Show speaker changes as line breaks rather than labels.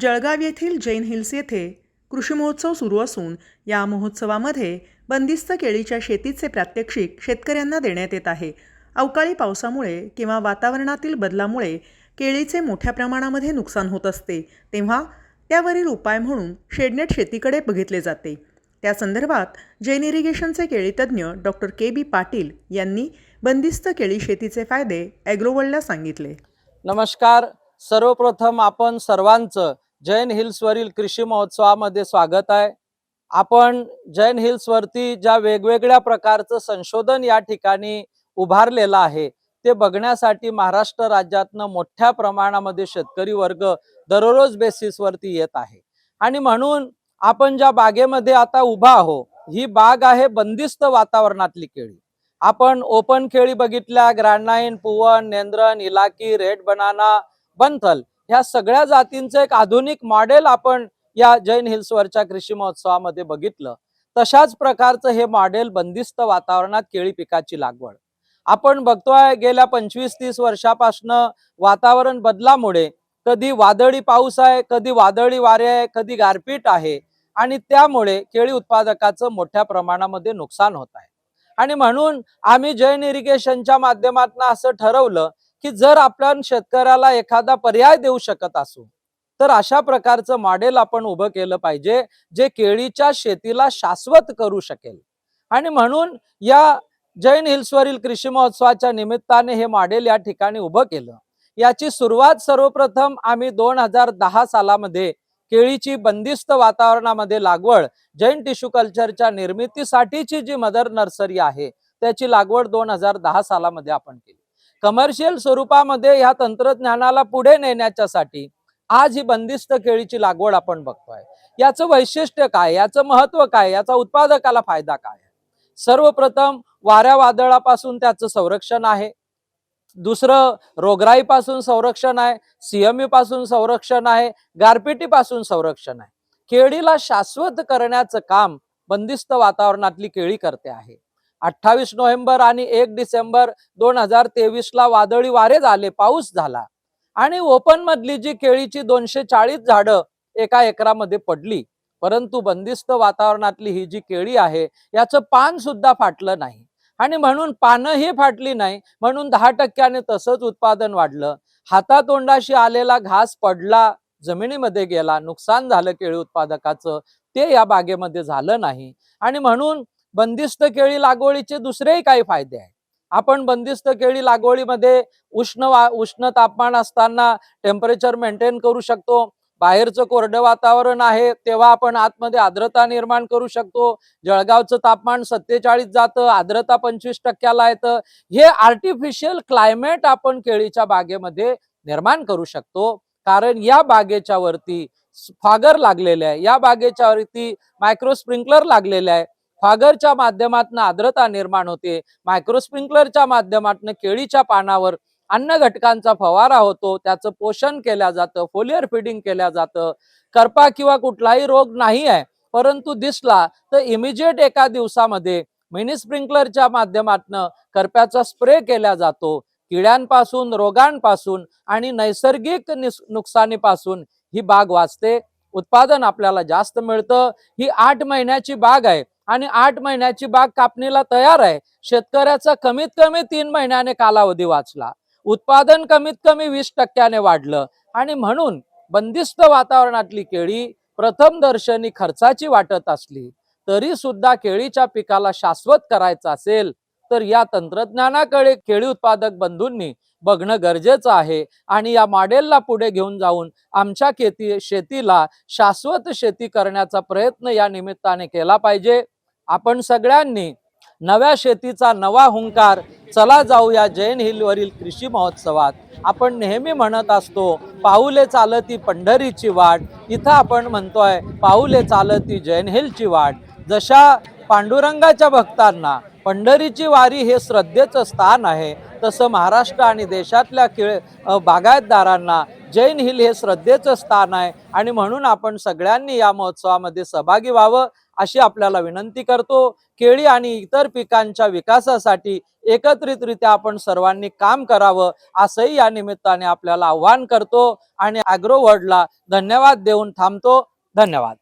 जळगाव येथील जैन हिल्स येथे कृषी महोत्सव सुरू असून या महोत्सवामध्ये बंदिस्त केळीच्या शेतीचे प्रात्यक्षिक शेतकऱ्यांना देण्यात येत आहे. अवकाळी पावसामुळे किंवा वातावरणातील बदलामुळे केळीचे मोठ्या प्रमाणामध्ये नुकसान होत असते तेव्हा त्यावरील उपाय म्हणून शेडनेट शेतीकडे बघितले जाते. त्या संदर्भात जैन इरिगेशनचे केळीतज्ञ डॉक्टर के बी पाटील यांनी बंदिस्त केळी शेतीचे फायदे ॲग्रोवर्ल्डला सांगितले.
नमस्कार. सर्वप्रथम आपण सर्वांचं जैन हिल्सवरील कृषी महोत्सवामध्ये स्वागत आहे. आपण जैन हिल्सवरती ज्या वेगवेगळ्या प्रकारचं संशोधन या ठिकाणी उभारलेलं आहे ते बघण्यासाठी महाराष्ट्र राज्यातनं मोठ्या प्रमाणामध्ये शेतकरी वर्ग दररोज बेसिसवरती येत आहे. आणि म्हणून आपण ज्या बागेमध्ये आता उभा आहो ही बाग आहे बंदिस्त वातावरणातली केळी. आपण ओपन केळी बघितल्या ग्रँडनाईन पुवन नेंद्रन इलाकी रेड बनाना बंथल ह्या सगळ्या जातींचं एक आधुनिक मॉडेल आपण या जैन हिल्सवरच्या कृषी महोत्सवामध्ये बघितलं. तशाच प्रकारचं हे मॉडेल बंदिस्त वातावरणात केळी पिकाची लागवड. आपण बघतोय गेल्या पंचवीस तीस वर्षापासनं वातावरण बदलामुळे कधी वादळी पाऊस आहे कधी वादळी वारे आहे कधी गारपीट आहे आणि त्यामुळे केळी उत्पादकाचं मोठ्या प्रमाणामध्ये नुकसान होत आहे. आणि म्हणून आम्ही जैन इरिगेशनच्या माध्यमातून असं ठरवलं की जर आपण शेतकऱ्याला एखादा पर्याय देऊ शकत असू तर अशा प्रकारचं मॉडेल आपण उभं केलं पाहिजे जे केळीच्या शेतीला शाश्वत करू शकेल. आणि म्हणून या जैन हिल्सवरील कृषी महोत्सवाच्या निमित्ताने हे मॉडेल या ठिकाणी उभं केलं. याची सुरुवात सर्वप्रथम आम्ही दोन हजार दहा सालामध्ये केळीची बंदिस्त वातावरणामध्ये लागवड जैन टिश्यू कल्चरच्या निर्मितीसाठीची जी मदर नर्सरी आहे त्याची लागवड दोन हजार दहा सालामध्ये आपण केली. कमर्शियल स्वरूपामध्ये ह्या तंत्रज्ञानाला पुढे नेण्याच्यासाठी आज ही बंदिस्त केळीची लागवड आपण बघतोय. याचं वैशिष्ट्य काय? याचं महत्त्व काय? याचा उत्पादकाला फायदा काय? सर्वप्रथम वाऱ्या वादळापासून त्याचं संरक्षण आहे. दुसरं रोगराईपासून संरक्षण आहे. सीएमई पासून संरक्षण आहे. गारपिटीपासून संरक्षण आहे. केळीला शाश्वत करण्याचं काम बंदिस्त वातावरणातली केळी करते आहे. अठ्ठावीस नोव्हेंबर आणि एक डिसेंबर दोन हजार तेवीस ला वादळी वारे झाले पाऊस झाला. आणि ओपन मधली जी केळीची दोनशे चाळीस झाडं एका एकरामध्ये पडली परंतु बंदिस्त वातावरणातली ही जी केळी आहे याचं पान सुद्धा फाटलं नाही. आणि म्हणून पानंही फाटली नाही म्हणून दहा टक्क्याने तसंच उत्पादन वाढलं. हातातोंडाशी आलेला घास पडला जमिनीमध्ये गेला नुकसान झालं केळी उत्पादकाचं ते या बागेमध्ये झालं नाही. आणि म्हणून बंदिस्त केळी लागवडीचे दुसरेही काही फायदे आहेत. आपण बंदिस्त केळी लागवडीमध्ये उष्ण उष्ण तापमान असताना टेम्परेचर मेंटेन करू शकतो. बाहेरचं कोरडं वातावरण आहे तेव्हा आपण आतमध्ये आर्द्रता निर्माण करू शकतो. जळगावचं तापमान सत्तेचाळीस जातं आर्द्रता पंचवीस टक्क्याला येतं. हे आर्टिफिशियल क्लायमेट आपण केळीच्या बागेमध्ये निर्माण करू शकतो. कारण या बागेच्या वरती फागर लागलेले आहे. या बागेच्या वरती मायक्रो स्प्रिंकलर लागलेले आहे. फागरच्या माध्यमातून आर्द्रता निर्माण होते. मायक्रोस्प्रिंकलरच्या माध्यमातून केळीच्या पानावर अन्न घटकांचा फवारा होतो. त्याचं पोषण केलं जातं. फोलियर फिडिंग केल्या जातं. करपा किंवा कुठलाही रोग नाही आहे. परंतु दिसला तर इमिजिएट एका दिवसामध्ये मिनी स्प्रिंकलरच्या माध्यमातून करप्याचा स्प्रे केला जातो. किड्यांपासून रोगांपासून आणि नैसर्गिक नुकसानीपासून ही बाग वाचते. उत्पादन आपल्याला जास्त मिळतं. ही आठ महिन्याची बाग आहे. आणि आठ महिन्याची बाग कापणीला तयार आहे. शेतकऱ्याचा कमीत कमी तीन महिन्याने कालावधी वाचला. उत्पादन कमीत कमी वीस टक्क्याने वाढलं. आणि म्हणून बंदिस्त वातावरणातली केळी प्रथम दर्शनी खर्चाची वाटत असली तरी सुद्धा केळीच्या पिकाला शाश्वत करायचं असेल तर या तंत्रज्ञानाकडे केळी उत्पादक बंधूंनी बघणं गरजेचं आहे. आणि या मॉडेलला पुढे घेऊन जाऊन आमच्या खेती शेतीला शाश्वत शेती करण्याचा प्रयत्न या निमित्ताने केला पाहिजे. आपण सगळ्यांनी नव्या शेतीचा नवा हुंकार चला जाऊया जैन हिलवरील कृषी महोत्सवात. आपण नेहमी म्हणत असतो पाहुले चालती पंढरीची वाट. इथं आपण म्हणतोय पाहुले चालती जैन हिलची वाट. जशा पांडुरंगाच्या भक्तांना पंढरीची वारी हे श्रद्धेचं स्थान आहे तसं महाराष्ट्र आणि देशातल्या खेळ बागायतदारांना जैन हिल हे श्रद्धेचं स्थान आहे. आणि म्हणून आपण सगळ्यांनी या महोत्सवामध्ये सहभागी व्हावं. अशी आपल्याला विनंती करतो. केळी आणि इतर पिकांच्या विकासासाठी एकत्रितरित्या आपण सर्वांनी काम करावं असंही या निमित्ताने आपल्याला आव्हान करतो. आणि अॅग्रो वर्ल्डला धन्यवाद देऊन थांबतो. धन्यवाद.